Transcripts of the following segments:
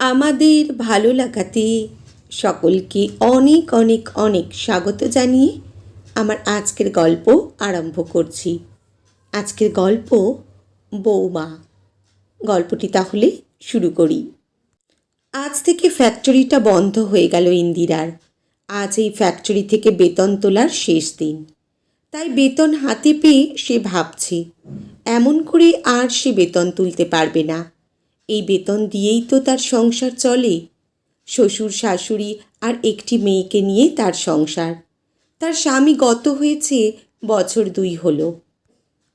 আমাদের ভালো লাগাতে সকলকে অনেক অনেক অনেক স্বাগত জানিয়ে আমার আজকের গল্প আরম্ভ করছি। আজকের গল্প বৌমা। গল্পটি তাহলে শুরু করি। আজ থেকে ফ্যাক্টরিটা বন্ধ হয়ে গেল ইন্দিরার। আজ এই ফ্যাক্টরি থেকে বেতন তোলার শেষ দিন। তাই বেতন হাতে পেয়ে সে ভাবছে, এমন করে আর সে বেতন তুলতে পারবে না। এই বেতন দিয়েই তো তার সংসার চলে। শ্বশুর, শাশুড়ি আর একটি মেয়েকে নিয়ে তার সংসার। তার স্বামী গত হয়েছে, বছর দুই হলো।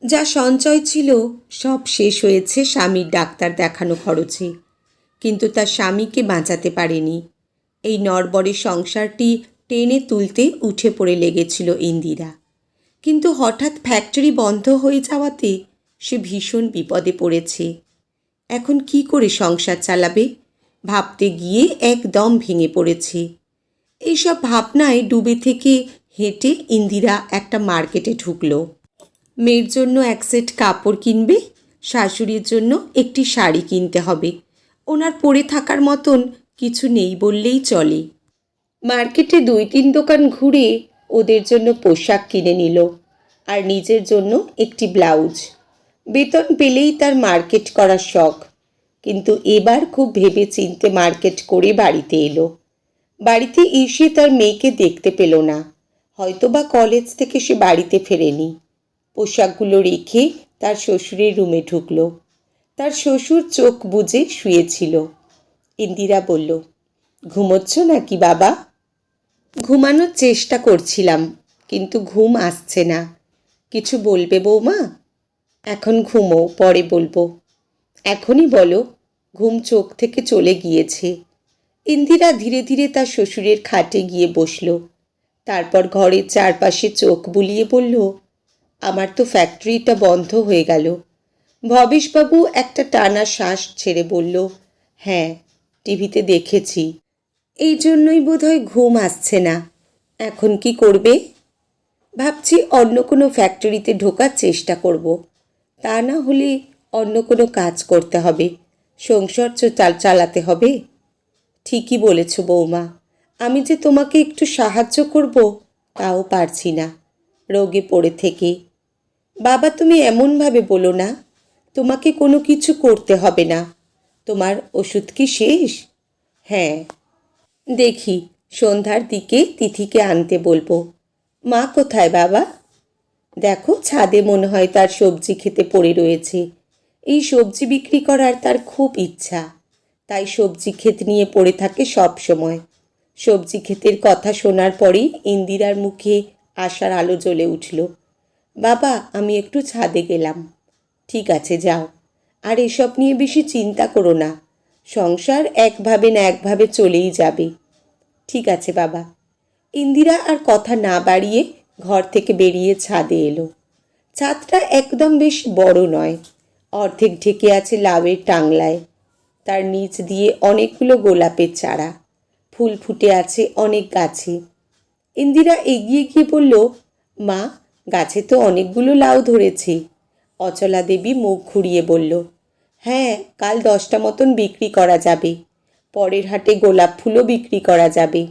যা সঞ্চয় ছিল, সব শেষ হয়েছে স্বামীর ডাক্তার দেখানো খরচে। কিন্তু তার স্বামীকে বাঁচাতে পারেনি। এই নরবরের সংসারটি টেনে তুলতে উঠে পড়ে লেগেছিল ইন্দিরা। কিন্তু হঠাৎ ফ্যাক্টরি বন্ধ হয়ে যাওয়াতে সে ভীষণ বিপদে পড়েছে। এখন কি করে সংসার চালাবে? ভাবতে গিয়ে একদম ভেঙে পড়েছে। এইসব ভাবনায় ডুবে থেকে হেঁটে ইন্দিরা একটা মার্কেটে ঢুকল। মেয়ের জন্য এক সেট কাপড় কিনবে, শাশুড়ির জন্য একটি শাড়ি কিনতে হবে। ওনার পরে থাকার মতন কিছু নেই বললেই চলে। মার্কেটে দুই তিন দোকান ঘুরে ওদের জন্য পোশাক কিনে নিল, আর নিজের জন্য একটি ব্লাউজ। বেতন পেলেই তার মার্কেট করার শখ। কিন্তু এবার খুব ভেবে চিনতে মার্কেট করে বাড়িতে এলো। বাড়িতে এসে তার মেয়েকে দেখতে পেল না। হয়তোবা কলেজ থেকে সে বাড়িতে ফেরেনি। পোশাকগুলো রেখে তার শ্বশুরের রুমে ঢুকলো। তার শ্বশুর চোখ বুজে শুয়েছিল। ইন্দিরা বলল, ঘুমোচ্ছ নাকি বাবা? ঘুমানোর চেষ্টা করছিলাম, কিন্তু ঘুম আসছে না। কিছু বলবে বৌমা? এখন ঘুমো, পরে বলব। এখনই বলো, ঘুম চোখ থেকে চলে গিয়েছে। ইন্দিরা ধীরে ধীরে তার শ্বশুরের খাটে গিয়ে বসল। তারপর ঘরের চারপাশে চোখ বুলিয়ে বলল, আমার তো ফ্যাক্টরিটা বন্ধ হয়ে গেল। ভবেশবাবু একটা টানা শ্বাস ছেড়ে বলল হ্যাঁ টিভিতে দেখেছি। এই জন্যই বোধহয় ঘুম আসছে না। এখন কি করবে? ভাবছি অন্য কোনো ফ্যাক্টরিতে ঢোকার চেষ্টা করব। তা না হলে অন্য কোনো কাজ করতে হবে। সংসার চালাতে হবে। ঠিকই বলেছ বৌমা। আমি যে তোমাকে একটু সাহায্য করব, তাও পারছি না। রোগে পড়ে থেকে। বাবা, তুমি এমনভাবে বলো না। তোমাকে কোনো কিছু করতে হবে না। তোমার ওষুধ কি শেষ? হ্যাঁ। দেখি, সন্ধ্যার দিকে তিথিকে আনতে বলব। মা কোথায় বাবা? দেখো ছাদে মনে হয় তার সবজি খেতে পড়ে রয়েছে। এই সবজি বিক্রি করার তার খুব ইচ্ছা। তাই সবজি ক্ষেত নিয়ে পড়ে থাকে সব সময়। সবজি ক্ষেতের কথা শোনার পরেই ইন্দিরার মুখে আশার আলো জ্বলে উঠল। বাবা, আমি একটু ছাদে গেলাম। ঠিক আছে, যাও। আর এসব নিয়ে বেশি চিন্তা করো না। সংসার একভাবে না একভাবে চলেই যাবে। ঠিক আছে, বাবা। ইন্দিরা আর কথা না বাড়িয়ে ঘর থেকে বেরিয়ে ছাদে এলো। ছাদটা একদম বেশ বড় নয়। অর্ধেক ঢেকে আছে লাউয়ের টাংলায়। তার নিচ দিয়ে অনেকগুলো গোলাপের চারা। ফুল ফুটে আছে অনেক গাছে। ইন্দিরা এগিয়ে গিয়ে বলল, মা, গাছে তো অনেকগুলো লাউ ধরেছে। অচলা দেবী মুখ ঘুরিয়ে বলল হ্যাঁ কাল দশটা মতন বিক্রি করা যাবে। পরের হাটে গোলাপ ফুলও বিক্রি করা যাবে।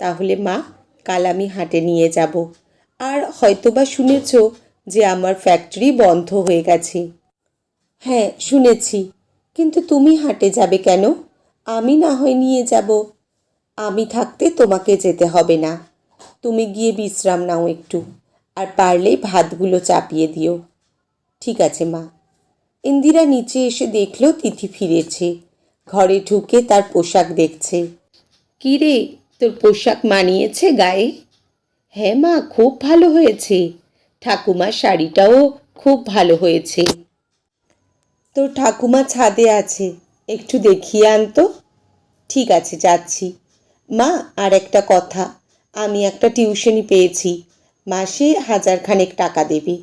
তাহলে মা কাল আমি হাটে নিয়ে যাব। আর হয়তোবা শুনেছ যে আমার ফ্যাক্টরি বন্ধ হয়ে গেছে। হ্যাঁ শুনেছি। কিন্তু তুমি হাটে যাবে কেন? আমি না হয় নিয়ে যাব। আমি থাকতে তোমাকে যেতে হবে না। তুমি গিয়ে বিশ্রাম নাও একটু। আর পারলে ভাতগুলো চাপিয়ে দিও। ঠিক আছে, মা। ইন্দিরা নিচে এসে দেখল তিথি ফিরেছে। ঘরে ঢুকে তার পোশাক দেখছে। কি রে তোর পোশাক মানিয়েছে গায়ে? হ্যাঁ মা, খুব ভালো হয়েছে। ঠাকুমার শাড়িটাও খুব ভালো হয়েছে। তোর ঠাকুমা ছাদে আছে, একটু দেখিয়ে আনতো ঠিক আছে, যাচ্ছি। মা, আর একটা কথা, আমি একটা টিউশনি পেয়েছি। মাসে হাজার খানেক টাকা দেবে।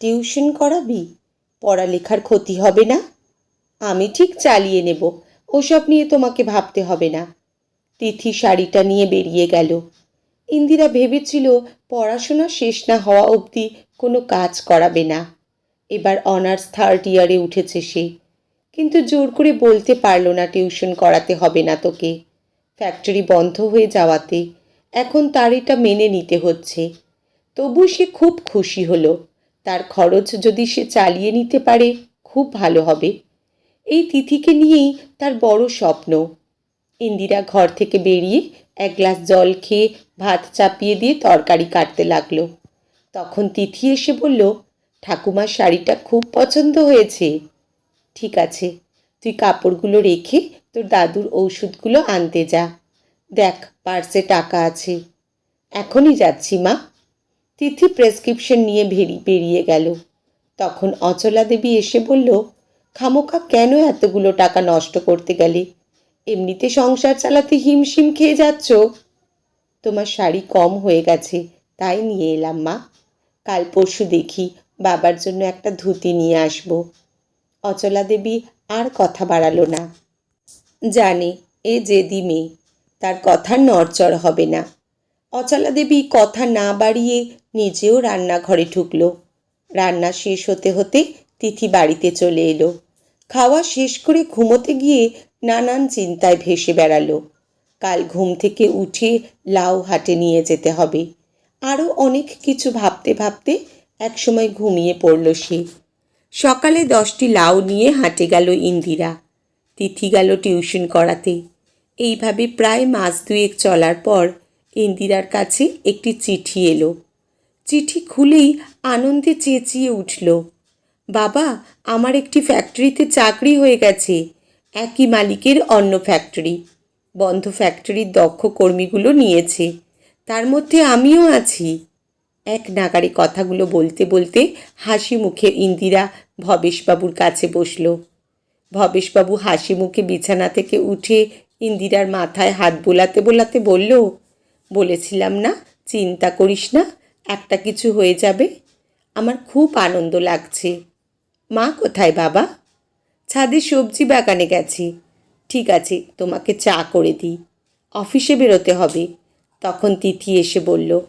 টিউশন করাবি? পড়ালেখার ক্ষতি হবে না? আমি ঠিক চালিয়ে নেব। ওসব নিয়ে তোমাকে ভাবতে হবে না। তিথি শাড়িটা নিয়ে বেরিয়ে গেল। ইন্দিরা ভেবেছিল পড়াশোনা শেষ না হওয়া অবধি কোনো কাজ করাবে না। এবার অনার্স থার্ড ইয়ারে উঠেছে সে। কিন্তু জোর করে বলতে পারল না টিউশন করাতে হবে না তোকে। ফ্যাক্টরি বন্ধ হয়ে যাওয়াতে এখন তার এটা মেনে নিতে হচ্ছে। তবু সে খুব খুশি হলো। তার খরচ যদি সে চালিয়ে নিতে পারে, খুব ভালো হবে। এই তিথিকে নিয়েই তার বড় স্বপ্ন। ইন্দিরা ঘর থেকে বেরিয়ে এক গ্লাস জল খেয়ে ভাত চাপিয়ে দিয়ে তরকারি কাটতে লাগল। তখন তিথি এসে বলল, ঠাকুমার শাড়িটা খুব পছন্দ হয়েছে। ঠিক আছে, তুই কাপড়গুলো রেখে তোর দাদুর ওষুধগুলো আনতে যা। দেখ, পার্সে টাকা আছে। এখনই যাচ্ছি, মা। তিথি প্রেসক্রিপশন নিয়ে ভেরি, বেরিয়ে গেল। তখন অচলা দেবী এসে বলল খামোকা কেন এতগুলো টাকা নষ্ট করতে গেলে? এমনিতে সংসার চালাতে হিমশিম খেয়ে যাচ্ছ? তোমার শাড়ি কম হয়ে গেছে, তাই নিয়ে এলাম মা। কাল পরশু দেখি বাবার জন্য একটা ধুতি নিয়ে আসব। অচলা দেবী আর কথা বাড়ালো না। জানে, এ জেদি মেয়ে, তার কথা নড়চড় হবে না। অচলা দেবী কথা না বাড়িয়ে নিজেও রান্নাঘরে ঢুকলো। রান্না শেষ হতে হতে তিথি বাড়িতে চলে এলো। খাওয়া শেষ করে ঘুমোতে গিয়ে নানান চিন্তায় ভেসে বেড়ালো। কাল ঘুম থেকে উঠে লাউ হাটে নিয়ে যেতে হবে। আরও অনেক কিছু ভাবতে ভাবতে একসময় ঘুমিয়ে পড়ল সে। সকালে দশটি লাউ নিয়ে হাঁটে গেল ইন্দিরা। তিথি গেল টিউশন করাতে। এইভাবে প্রায় মাস দুয়েক চলার পর ইন্দিরার কাছে একটি চিঠি এলো। চিঠি খুলেই আনন্দে চেঁচিয়ে উঠল, বাবা, আমার একটি ফ্যাক্টরিতে চাকরি হয়ে গেছে। একই মালিকের অন্য ফ্যাক্টরি বন্ধ ফ্যাক্টরির দক্ষ কর্মীগুলো নিয়েছে। তার মধ্যে আমিও আছি। এক নাগারে কথাগুলো বলতে বলতে হাসি মুখে ইন্দিরা ভবেশবাবুর কাছে বসল। ভবেশবাবু হাসি মুখে বিছানা থেকে উঠে ইন্দিরার মাথায় হাত বোলাতে বোলাতে বলল, বলেছিলাম না, চিন্তা করিস না, একটা কিছু হয়ে যাবে। আমার খুব আনন্দ লাগছে। মা কোথায় বাবা? ছাদে সবজি বাগানে গেছি। ঠিক আছে, তোমাকে চা করে দিই। অফিসে বেরোতে হবে। তখন তিথি এসে বলল,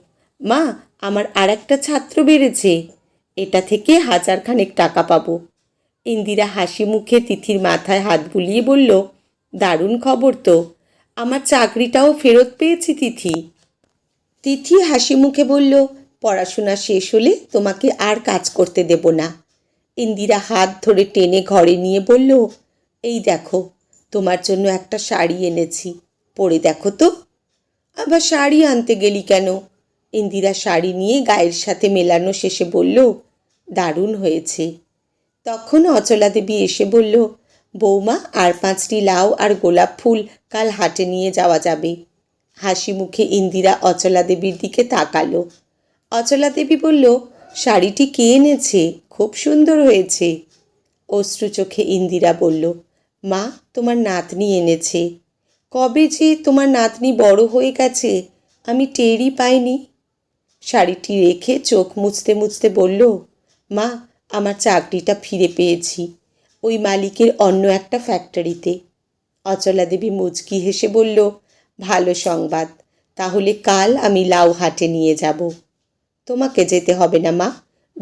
মা, আমার আর একটা ছাত্র বেড়েছে। এটা থেকে হাজারখানেক টাকা পাবো। ইন্দিরা হাসি মুখে তিথির মাথায় হাত বুলিয়ে বলল, দারুণ খবর তো। আমার চাকরিটাও ফেরত পেয়েছি, তিথি। তিথি হাসি মুখে বলল, পড়াশোনা শেষ হলে তোমাকে আর কাজ করতে দেব না। ইন্দিরা হাত ধরে টেনে ঘরে নিয়ে বলল, এই দেখো, তোমার জন্য একটা শাড়ি এনেছি। পরে দেখো তো। আবার শাড়ি আনতে গেলি কেন? ইন্দিরা শাড়ি নিয়ে গায়ের সাথে মেলানো শেষে বলল, দারুণ হয়েছে। তখন অচলা দেবী এসে বলল, বৌমা, আর পাঁচটি লাউ আর গোলাপ ফুল কাল হাটে নিয়ে যাওয়া যাবে। হাসি মুখে ইন্দিরা অচলা দেবীর দিকে তাকালো। অচলা দেবী বলল, শাড়িটি কে এনেছে? খুব সুন্দর হয়েছে। অশ্রু চোখে ইন্দিরা বলল, মা, তোমার নাতনি এনেছে। কবে যে তোমার নাতনি বড় হয়ে গেছে, আমি টেরই পাইনি। শাড়িটি রেখে চোখ মুছতে মুছতে বলল, মা, আমার চাকরিটা ফিরে পেয়েছি, ওই মালিকের অন্য একটা ফ্যাক্টরিতে। অচলা দেবী মুচকি হেসে বলল, ভালো সংবাদ, তাহলে কাল আমি লাউ হাটে নিয়ে যাব। তোমাকে যেতে হবে না, মা।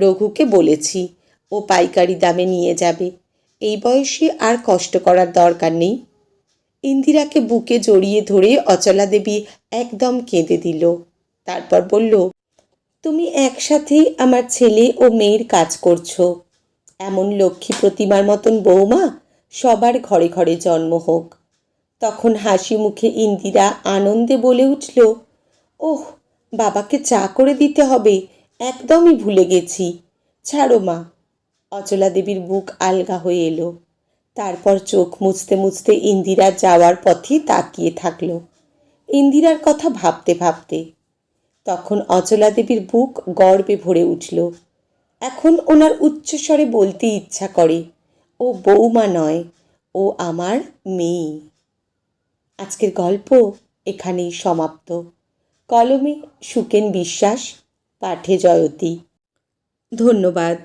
রঘুকে বলেছি, ও পাইকারি দামে নিয়ে যাবে। এই বয়সে আর কষ্ট করার দরকার নেই। ইন্দিরাকে বুকে জড়িয়ে ধরে অচলা দেবী একদম কেঁদে দিল। তারপর বলল, তুমি একসাথে আমার ছেলে ও মেয়ের কাজ করছ। এমন লক্ষ্মী প্রতিমার মতন বৌমা সবার ঘরে ঘরে জন্ম হোক তখন হাসি মুখে ইন্দিরা আনন্দে বলে উঠল, ওহ, বাবাকে চা করে দিতে হবে। একদমই ভুলে গেছি। ছাড়ো মা। অচলা দেবীর বুক আলগা হয়ে এলো। তারপর চোখ মুছতে মুছতে ইন্দিরা যাওয়ার পথে তাকিয়ে থাকল। ইন্দিরার কথা ভাবতে ভাবতে। তখন অচলা দেবীর বুক গর্বে ভরে উঠল। এখন ওনার উচ্চস্বরে বলতে ইচ্ছা করে, ও বৌমা নয়, ও আমার মেয়ে। আজকের গল্প এখানেই সমাপ্ত। কলমে সুকেন বিশ্বাস পাঠে জয়তী। ধন্যবাদ।